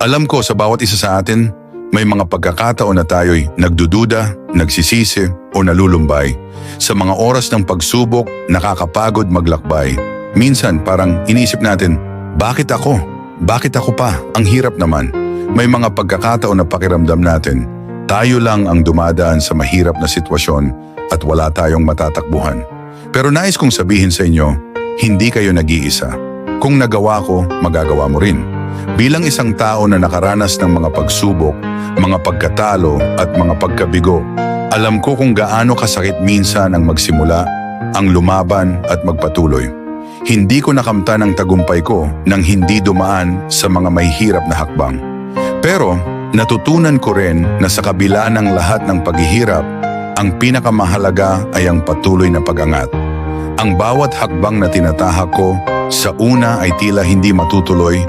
Alam ko sa bawat isa sa atin, may mga pagkakataon na tayo'y nagdududa, nagsisisi o nalulumbay. Sa mga oras ng pagsubok, nakakapagod maglakbay. Minsan parang inisip natin, bakit ako? Bakit ako pa? Ang hirap naman. May mga pagkakataon na pakiramdam natin, tayo lang ang dumadaan sa mahirap na sitwasyon at wala tayong matatakbuhan. Pero nais kong sabihin sa inyo, hindi kayo nag-iisa. Kung nagawa ko, magagawa mo rin. Bilang isang tao na nakaranas ng mga pagsubok, mga pagkatalo at mga pagkabigo, alam ko kung gaano kasakit minsan ang magsimula, ang lumaban at magpatuloy. Hindi ko nakamta ng tagumpay ko nang hindi dumaan sa mga mahihirap na hakbang. Pero natutunan ko rin na sa kabila ng lahat ng paghihirap, ang pinakamahalaga ay ang patuloy na pag-angat. Ang bawat hakbang na tinatahak ko sa una ay tila hindi matutuloy,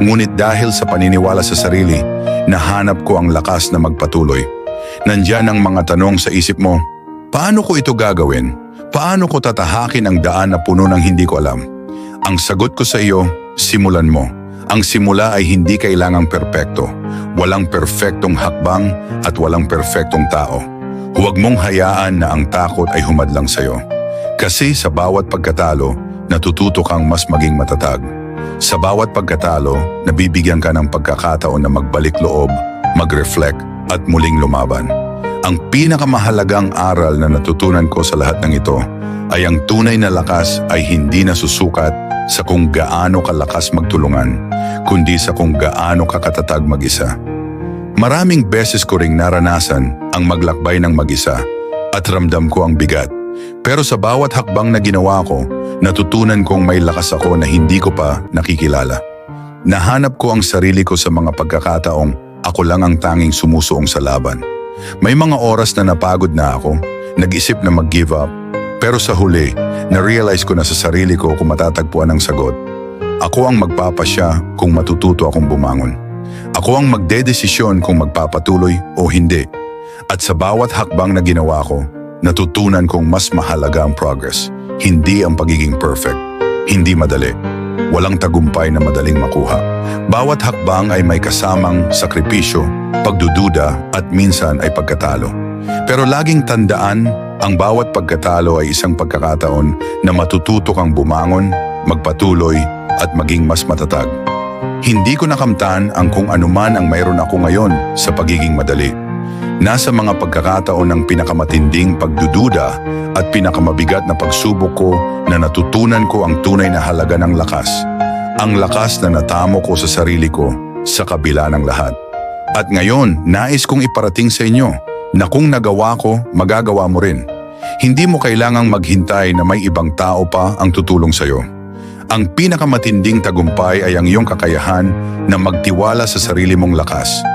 ngunit dahil sa paniniwala sa sarili, nahanap ko ang lakas na magpatuloy. Nandyan ang mga tanong sa isip mo, paano ko ito gagawin? Paano ko tatahakin ang daan na puno ng hindi ko alam? Ang sagot ko sa iyo, simulan mo. Ang simula ay hindi kailangang perpekto. Walang perpektong hakbang at walang perpektong tao. Huwag mong hayaan na ang takot ay humadlang sa iyo. Kasi sa bawat pagkatalo, natututo kang mas maging matatag. Sa bawat pagkatalo, nabibigyan ka ng pagkakataon na magbalik loob, mag-reflect at muling lumaban. Ang pinakamahalagang aral na natutunan ko sa lahat ng ito ay ang tunay na lakas ay hindi nasusukat sa kung gaano kalakas magtulungan, kundi sa kung gaano kakatatag mag-isa. Maraming beses ko ring naranasan ang maglakbay ng mag-isa at ramdam ko ang bigat. Pero sa bawat hakbang na ginawa ko, natutunan kong may lakas ako na hindi ko pa nakikilala. Nahanap ko ang sarili ko sa mga pagkakataong ako lang ang tanging sumusuong sa laban. May mga oras na napagod na ako, nag-isip na mag-give up, pero sa huli, na-realize ko na sa sarili ko kung matatagpuan ang sagot. Ako ang magpapasya kung matututo akong bumangon. Ako ang magdedesisyon kung magpapatuloy o hindi. At sa bawat hakbang na ginawa ko, natutunan kong mas mahalaga ang progress, hindi ang pagiging perfect. Hindi madali. Walang tagumpay na madaling makuha. Bawat hakbang ay may kasamang sakripisyo, pagdududa at minsan ay pagkatalo. Pero laging tandaan, ang bawat pagkatalo ay isang pagkakataon na matututo kang bumangon, magpatuloy at maging mas matatag. Hindi ko nakamtan ang kung anuman ang mayroon ako ngayon sa pagiging madali. Nasa mga pagkakataon ng pinakamatinding pagdududa at pinakamabigat na pagsubok ko na natutunan ko ang tunay na halaga ng lakas. Ang lakas na natamo ko sa sarili ko sa kabila ng lahat. At ngayon, nais kong iparating sa inyo na kung nagawa ko, magagawa mo rin. Hindi mo kailangang maghintay na may ibang tao pa ang tutulong sa iyo. Ang pinakamatinding tagumpay ay ang iyong kakayahan na magtiwala sa sarili mong lakas.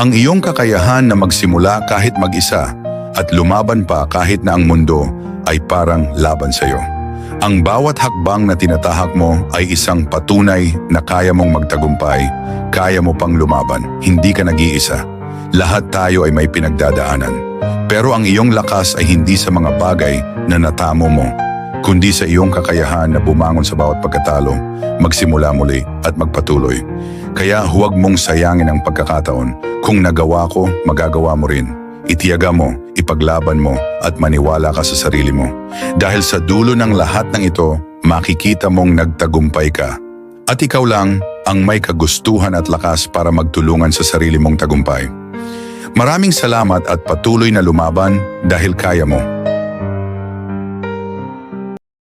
Ang iyong kakayahan na magsimula kahit mag-isa at lumaban pa kahit na ang mundo ay parang laban sa iyo. Ang bawat hakbang na tinatahak mo ay isang patunay na kaya mong magtagumpay, kaya mo pang lumaban, hindi ka nag-iisa. Lahat tayo ay may pinagdadaanan. Pero ang iyong lakas ay hindi sa mga bagay na natamo mo, kundi sa iyong kakayahan na bumangon sa bawat pagkatalo, magsimula muli at magpatuloy. Kaya huwag mong sayangin ang pagkakataon. Kung nagawa ko, magagawa mo rin. Itiyaga mo, ipaglaban mo at maniwala ka sa sarili mo. Dahil sa dulo ng lahat ng ito, makikita mong nagtagumpay ka. At ikaw lang ang may kagustuhan at lakas para magtulungan sa sarili mong tagumpay. Maraming salamat at patuloy na lumaban dahil kaya mo.